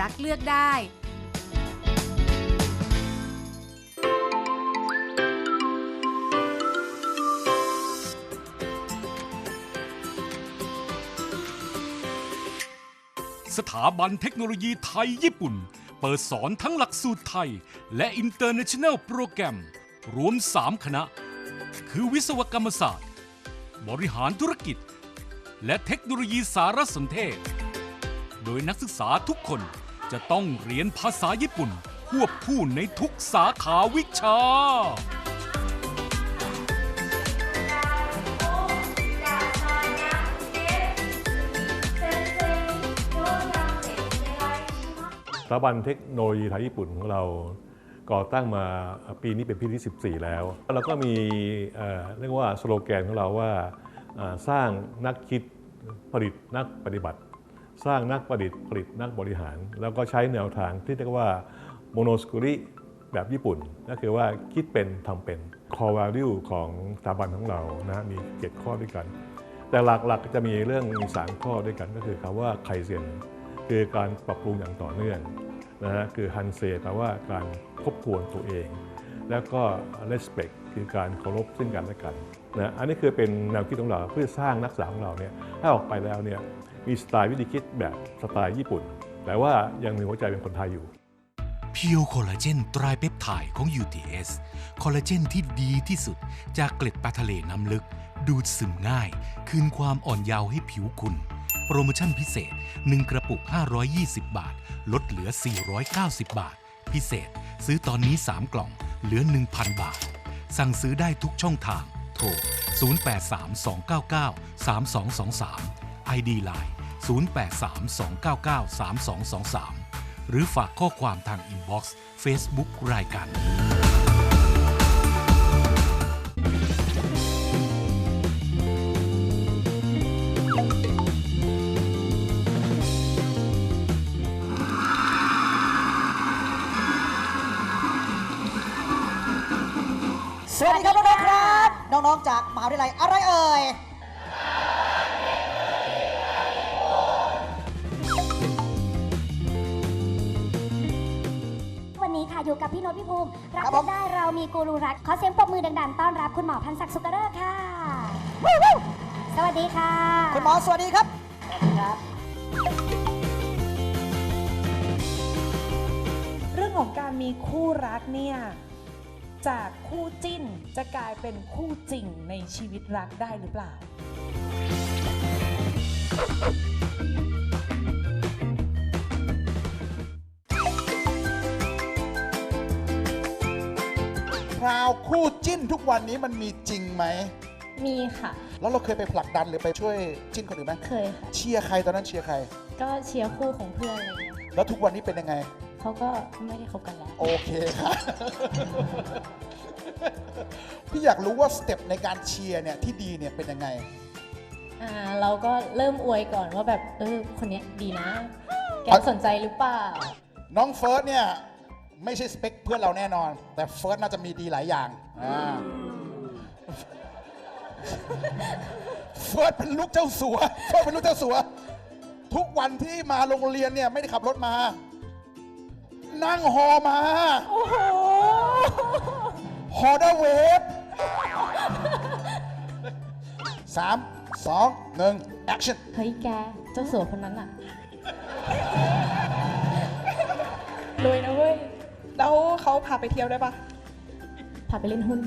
รักเลือกได้ สถาบันเทคโนโลยีไทยญี่ปุ่น เปิดสอนทั้งหลักสูตรไทย และ International โปรแกรมรวม 3 คณะ คือวิศวกรรมศาสตร์ บริหารธุรกิจ และเทคโนโลยีสารสนเทศ โดยนักศึกษาทุกคน จะต้องเรียนภาษาญี่ปุ่น ควบคู่ในทุกสาขาวิชา สถาบันเทคโนโลยีไทยญี่ปุ่นของเราก่อตั้งมาปีนี้เป็นปีที่ 14 แล้วเราก็มีเรียกว่าสโลแกนของเราว่าสร้างนักคิดผลิตนักปฏิบัติ สร้างนักประดิษฐ์ผลิตนักบริหาร แล้วก็ใช้แนวทางที่เรียกว่าโมโนสกุริแบบญี่ปุ่นก็คือว่าคิดเป็นทำเป็น core value ของสถาบันของเรานะมี7ข้อด้วยกัน แต่หลักๆจะมีเรื่องมีสามข้อด้วยกันก็คือคำว่าไคเซนคือการปรับปรุงอย่างต่อเนื่องนะฮะคือฮันเซแปลว่าการทบทวนตัวเอง แล้วก็ respect คือการเคารพซึ่งกันและกันนะอันนี้คือเป็นแนวคิดของเราเพื่อสร้างนักศึกษาของเราเนี่ยให้ออกไปแล้วเนี่ย มีสไตล์วิธีคิดแบบสไตล์ญี่ปุ่น แต่ว่ายังมีหัวใจเป็นคนไทยอยู่เพียวคอลลาเจนตรายเปปไทด์ของ UTS คอลลาเจนที่ดีที่สุดจากเกล็ดปลาทะเลน้ำลึก ดูดซึมง่าย คืนความอ่อนเยาว์ให้ผิวคุณ โปรโมชั่นพิเศษ 1 กระปุก 520 บาท ลดเหลือ 490 บาท พิเศษ ซื้อตอนนี้ 3 กล่อง เหลือ 1,000 บาท สั่งซื้อได้ทุกช่องทาง โทร 0832993223 ID Line 0832993223 หรือฝากข้อความทางอินบ็อกซ์ Facebook รายการสวัสดีครับน้องๆครับ น้องๆจากมหาวิทยาลัยอะไรเอ่ย พี่โนตพี่ภูมิรับครับผม ได้เรามีกูรูรักขอเสียงปรบมือดังๆต้อนรับคุณหมอพันศักดิ์สุกเริกค่ะ สวัสดีค่ะ คุณหมอสวัสดีครับ เรื่องของการมีคู่รักเนี่ย จากคู่จิ้นจะกลายเป็นคู่จริงในชีวิตรักได้หรือเปล่า คู่จิ้นทุกวันนี้มันมีจริงไหม มีค่ะ แล้วเราเคยไปผลักดันหรือไปช่วยจิ้นคนอื่นไหมเคยค่ะ เชียร์ใครตอนนั้นเชียร์ใคร ก็เชียร์คู่ของเพื่อนอะไรเงี้ยแล้วทุกวันนี้เป็นยังไง เขาก็ไม่ได้คบกันแล้ว โอเคค่ะ พี่อยากรู้ว่าสเต็ปในการเชียร์เนี่ยที่ดีเนี่ยเป็นยังไง อ่า เราก็เริ่มอวยก่อนว่าแบบ เออ คนเนี้ยดีนะ แกสนใจหรือเปล่า น้องเฟิร์สเนี่ย ไม่ใช่สเปคเพื่อนเราแน่นอน แต่เฟิร์สน่าจะมีดีหลายอย่างอ่าเฟิร์สเป็นลูกเจ้าสัวเฟิร์สเป็นลูกเจ้าสัว ทุกวันที่มาโรงเรียนเนี่ยไม่ได้ขับรถมา นั่งฮอมาโอ้โหฮอเดอร์เวฟสามสองหนึ่งแอคชั่นเฮ้ยแก เจ้าสัวคนนั้นอะรวยนะเว้ย แล้วเขาพาไปเที่ยวได้ปะพาไปเล่นหุ้น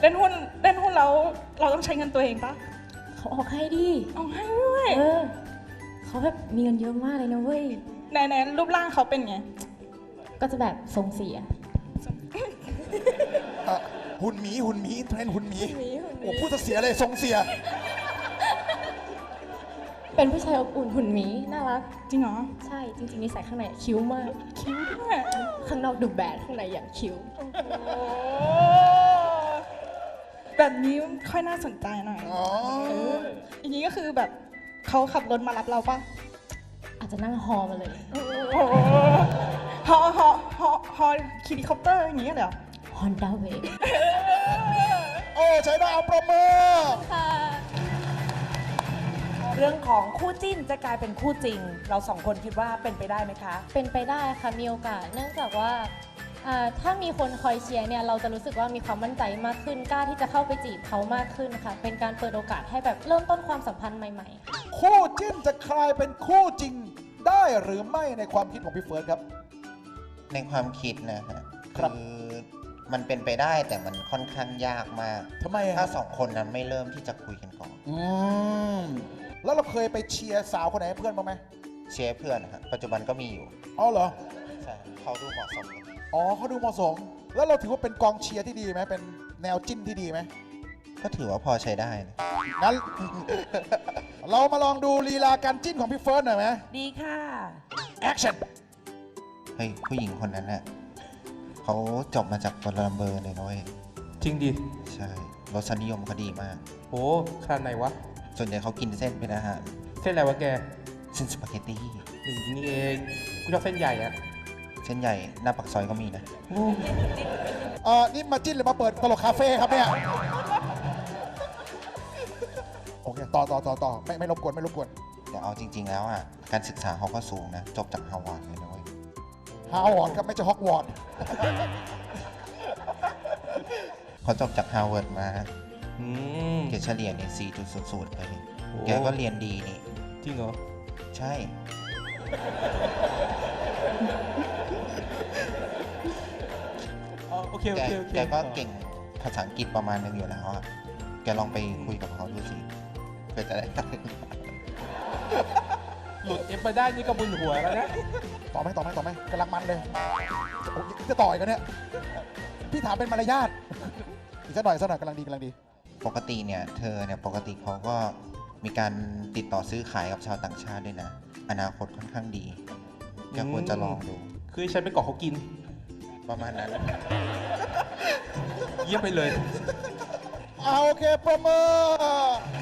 เล่นหุ้นเล่นหุ้นแล้วเราต้องใช้เงินตัวเองปะเขาออกให้ดิ เอาให้ด้วยเออ เขาแบบมีเงินเยอะมากเลยนะเว้ยไหนๆรูปร่างเขาเป็นไง ก็จะแบบทรงเสียเอ่อหุ่นหมีหุ่นหมีเทรนด์หุ่นหมีหุ่นหมีหุ่นหมี โอ้พูดจะเสียเลยทรงเสีย เป็นผู้ชายอบอุ่นหุ่นหมีน่ารัก จริงเหรอใช่จริงๆนิสัยข้างในคิ้วมาก คิ้วด้วยข้างนอกดูแบดข้างในอย่างคิ้ว โอ้แบบนี้ค่อยน่าสนใจหน่อยอ๋อเอออย่างนี้ก็คือแบบเขาขับรถมารับเราปะอาจจะนั่งฮอมาเลยโอ้โหฮอฮอฮอฮอคิลิคอปเตอร์อย่างนี้เหรอ Honda Wave โอ้ใช้ได้เอาประมือค่ะ รื่องของคู่จิ้นจะกลายเป็นคู่จริง เราสองคนคิดว่าเป็นไปได้ไหมคะ เป็นไปได้ค่ะมีโอกาส เนื่องจากว่าอ่าถ้ามีคนคอยเชียร์เนี่ยเราจะรู้สึกว่ามีความมั่นใจมากขึ้นกล้าที่จะเข้าไปจีบเขามากขึ้นค่ะ เป็นการเปิดโอกาสให้แบบเริ่มต้นความสัมพันธ์ใหม่ ๆ คู่จิ้นจะกลายเป็นคู่จริงได้หรือไม่ในความคิดของพี่เฟิร์สครับ ในความคิดนะฮะครับ คือมันเป็นไปได้แต่มันค่อนข้างยากมาก ทำไมอะถ้าสองคนนั้นไม่เริ่มที่จะคุยกันก่อน อืม แล้วเราเคยไปเชียร์สาวคนไหนให้เพื่อนบ้างไหมเชียร์เพื่อนนะฮะปัจจุบันก็มีอยู่อ๋อเหรอ ใช่เขาดูเหมาะสมกันอ๋อเขาดูเหมาะสม แล้วเราถือว่าเป็นกองเชียร์ที่ดีไหมเป็นแนวจิ้นที่ดีไหมก็ถือว่าพอใช้ได้นะงั้น เรามาลองดูลีลาการจิ้นของพี่เฟิร์สหน่อยไหมดีค่ะ แอคชั่นเฮ้ยผู้หญิงคนนั้นน่ะเขาจบมาจากบอลลัมเบอร์เลยนะเว้ยจริงดิ ใช่รสนิยมเขาดีมากโอ้ขนาดไหนวะ ส่วนใหญ่เขากินเส้นเป็นอาหารเส้นอะไรวะแกเส้นสปาเกตตี้อย่างนี้นี่เองกูชอบเส้นใหญ่อะเส้นใหญ่หน้าปักซอยก็มีนะเออนี่มาจิ้นหรือมาเปิดตลกคาเฟ่ครับเนี่ยโอเคต่อต่อต่อต่อไม่ไม่รบกวนไม่รบกวนแต่เอาจริง ๆ แล้วอะการศึกษาเขาก็สูงนะ จบจากฮาวาดเลยนะเว้ยฮาวอร์ดครับไม่ใช่ฮอกวอตส์เขาจบจากฮาร์วาร์ดมา อืม เกรดเฉลี่ยเนี่ย4.00เลยโอ้ แกก็เรียนดีนี่ จริงเหรอ ใช่ อ๋อโอเคโอแกเคโอเคแกก็เก่งภาษาอังกฤษประมาณนึงอยู่แล้วอะแกลองไปคุยกับเขาดูสิเพื่อจะได้ตังค์หลุดเอฟมาได้นี่ก็บุญหัวแล้วนะ ต่อไหมต่อไหมต่อไหมกำลังมันเลยโอ้ยจะต่อยกันเนี่ย พี่ถามเป็นมารยาทอีกสักหน่อยสักหน่อยกำลังดีกำลังดี ปกติเนี่ยเธอเนี่ยปกติเขาก็มีการติดต่อซื้อขายกับชาวต่างชาติด้วยนะ อนาคตค่อนข้างดีแกควรจะลองดู คือฉันไปเกาะเขากิน ประมาณนั้น เยี่ยมไปเลย เอาโอเคประเมิน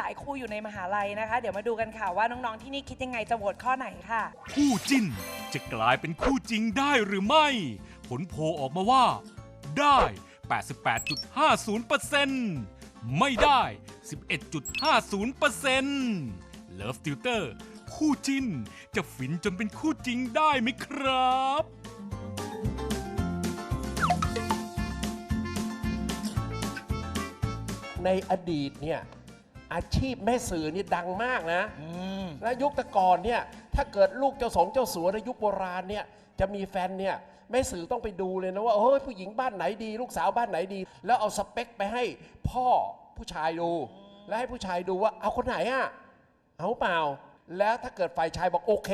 หลายคู่อยู่ในมหาลัยนะคะ เดี๋ยวมาดูกันค่ะว่าน้องๆที่นี่คิดยังไงจะโหวตข้อไหนค่ะ คู่จิ้น จะกลายเป็นคู่จริงได้หรือไม่ ผลโพลออกมาว่า ได้ 88.50%ไม่ได้ 11.50% Love Tutor คู่จิ้น จะฟินจนเป็นคู่จริงได้ไหมครับ ในอดีตเนี่ย อาชีพแม่สื่อนี่ดังมากนะ และยุคแต่ก่อนเนี่ยถ้าเกิดลูกเจ้าสองเจ้าสัวในยุคโบราณเนี่ยจะมีแฟนเนี่ยแม่สื่อต้องไปดูเลยนะว่าเฮ้ยผู้หญิงบ้านไหนดี ลูกสาวบ้านไหนดี แล้วเอาสเปคไปให้พ่อผู้ชายดู แล้วให้ผู้ชายดูว่าเอาคนไหนอะเอาเปล่า แล้วถ้าเกิดฝ่ายชายบอกโอเค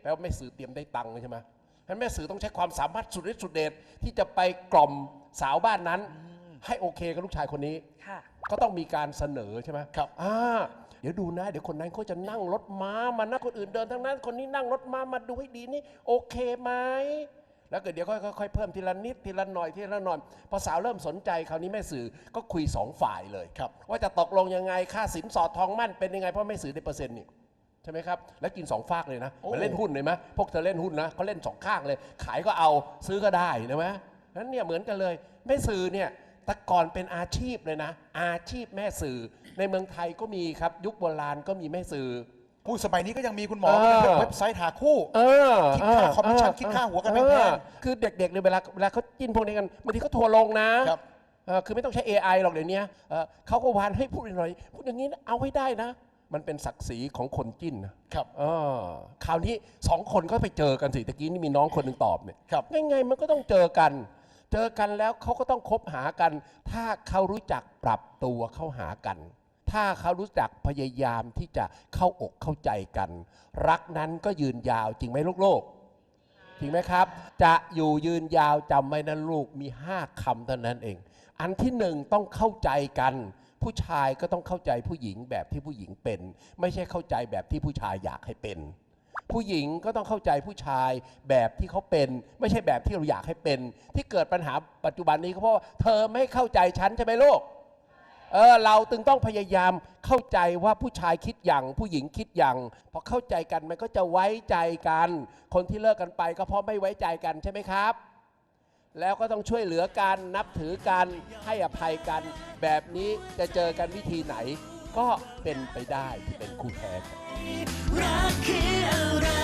แปลว่าแม่สื่อเตรียมได้ตังค์ใช่ไหมฉะนั้นแม่สื่อต้องใช้ความสามารถสุดฤทธิ์สุดเดชที่จะไปกล่อมสาวบ้านนั้น ให้โอเคกับลูกชายคนนี้ค่ะ ก็ต้องมีการเสนอใช่ไหมครับอ่าเดี๋ยวดูนะ เดี๋ยวคนนั้นเขาจะนั่งรถม้ามานะคนอื่นเดินทั้งนั้น คนนี้นั่งรถม้ามาดูให้ดีนี่โอเคไหมแล้วก็เดี๋ยวค่อยๆเพิ่มทีละนิดทีละหน่อยทีละหน่อยพอสาวเริ่มสนใจคราวนี้แม่สื่อก็คุยสองฝ่ายเลยครับว่าจะตกลงยังไงค่าสินสอดทองมั่นเป็นยังไงเพราะแม่สื่อได้เปอร์เซ็นต์นี่ใช่ไหมครับ แล้วกินสองฝากเลยนะเหมือนเล่นหุ้นเลยไหมพวกเธอเล่นหุ้นนะเขาเล่นสองข้างเลย ขายก็เอาซื้อก็ได้นะไหมนั้นเนี่ยเหมือนกันเลยแม่สื่อเนี่ย แต่ก่อนเป็นอาชีพเลยนะ อาชีพแม่สื่อ ในเมืองไทยก็มีครับ ยุคโบราณก็มีแม่สื่อ ผู้สมัยนี้ก็ยังมีคุณหมอเออ เว็บไซต์หาคู่ เออคิดค่าเคอมมิชชั่นคิดค่าหัวกันแพงๆ เออคือเด็กๆเนี่ยเวลาเวลาเขาจิ้นพวกนี้กันบางทีเขาทัวร์ลงนะครับ เออคือไม่ต้องใช้ AI หรอกเดี๋ยวนี้เออเขาก็วานให้พูดหน่อยพูดอย่างนี้นะเอาให้ได้นะ มันเป็นศักดิ์ศรีของคนจิ้นนะครับ เออคราวนี้สองคนก็ไปเจอกันสิตะกี้นี่มีน้องคนหนึ่งตอบเนี่ยครับไงๆมันก็ต้องเจอกัน เจอกันแล้วเขาก็ต้องคบหากัน ถ้าเขารู้จักปรับตัวเข้าหากัน ถ้าเขารู้จักพยายามที่จะเข้าอกเข้าใจกัน รักนั้นก็ยืนยาวจริงไหมลูกโลกจริงไหมครับ จะอยู่ยืนยาวจำไว้นะลูกมี5คำเท่านั้นเอง อันที่หนึ่งต้องเข้าใจกัน ผู้ชายก็ต้องเข้าใจผู้หญิงแบบที่ผู้หญิงเป็น ไม่ใช่เข้าใจแบบที่ผู้ชายอยากให้เป็น ผู้หญิงก็ต้องเข้าใจผู้ชายแบบที่เขาเป็น ไม่ใช่แบบที่เราอยากให้เป็น ที่เกิดปัญหาปัจจุบันนี้ก็เพราะว่าเธอไม่เข้าใจฉันใช่ไหมลูกเออเราตึงต้องพยายามเข้าใจว่าผู้ชายคิดอย่าง ผู้หญิงคิดอย่างพอเข้าใจกันมันก็จะไว้ใจกัน คนที่เลิกกันไปก็เพราะไม่ไว้ใจกันใช่ไหมครับ แล้วก็ต้องช่วยเหลือกันนับถือกันให้อภัยกัน แบบนี้จะเจอกันวิธีไหน ก็เป็นไปได้ที่เป็นคู่แท้กันรักคืออะไร